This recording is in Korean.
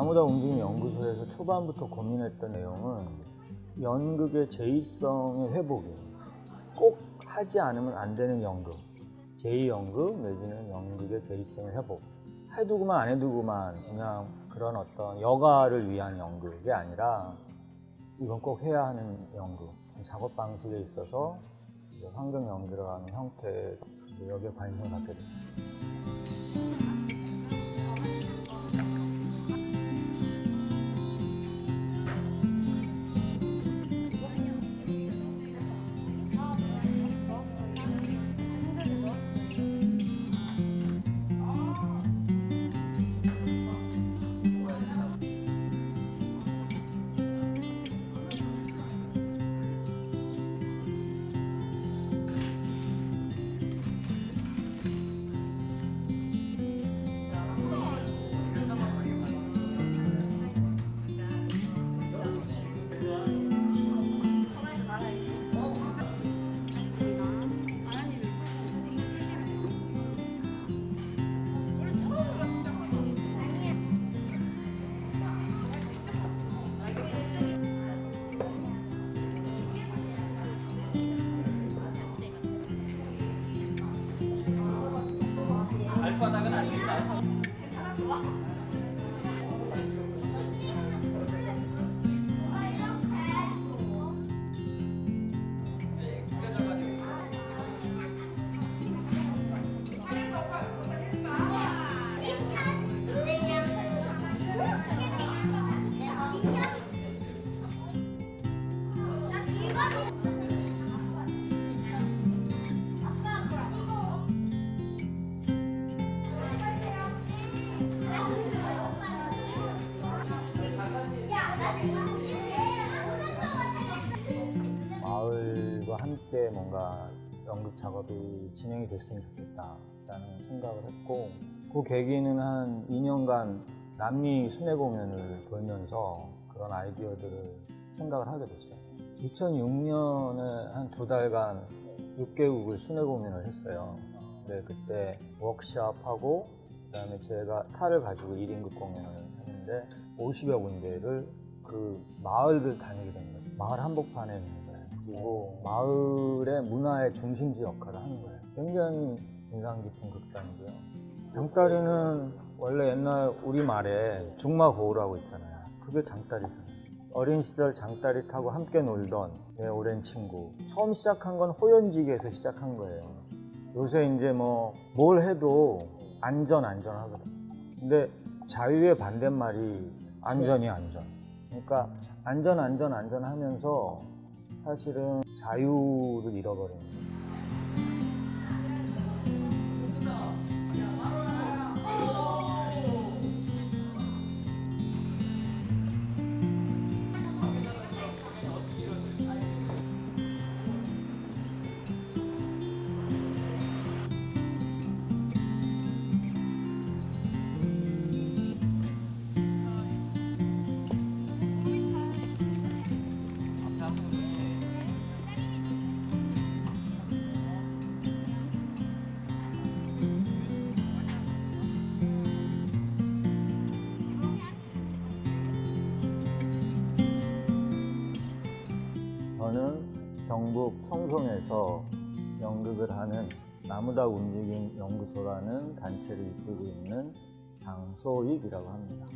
나무다 움직임 연구소에서 초반부터 고민했던 내용은 연극의 제의성의 회복이에요. 꼭 하지 않으면 안 되는 연극. 제2연극 내지는 연극의 제의성의 회복. 해두고만 안 해두고만 그냥 그런 어떤 여가를 위한 연극이 아니라 이건 꼭 해야 하는 연극. 작업 방식에 있어서 환경 연기라는 형태 여기에 관심을 갖게 됐어요. Yeah. 함께 뭔가 연극 작업이 진행이 됐으면 좋겠다라는 생각을 했고 그 계기는 한 2년간 남미 순회 공연을 돌면서 그런 아이디어들을 생각을 하게 됐어요. 2006년에 한 두 달간 6개국을 순회 공연을 했어요. 네, 그때 워크샵하고 그다음에 제가 탈을 가지고 1인극 공연을 했는데 50여 군데를 그 마을을 다니게 된 거죠. 마을 한복판에 있는 거예요. 그리고 마을의 문화의 중심지 역할을 하는 거예요. 굉장히 인상 깊은 극단이고요. 장다리는 원래 옛날 우리말에 중마고우라고 있잖아요. 그게 장다리잖아요. 어린 시절 장다리 타고 함께 놀던 내 오랜 친구. 처음 시작한 건 호연지기에서 시작한 거예요. 요새 이제 뭐 뭘 해도 안전 안전 하거든. 근데 자유의 반대말이 안전이 안전. 그러니까 안전 안전 안전 하면서 사실은 자유를 잃어버리는 경북 성송에서 연극을 하는 나무다 움직임 연구소라는 단체를 이끌고 있는 장소익이라고 합니다.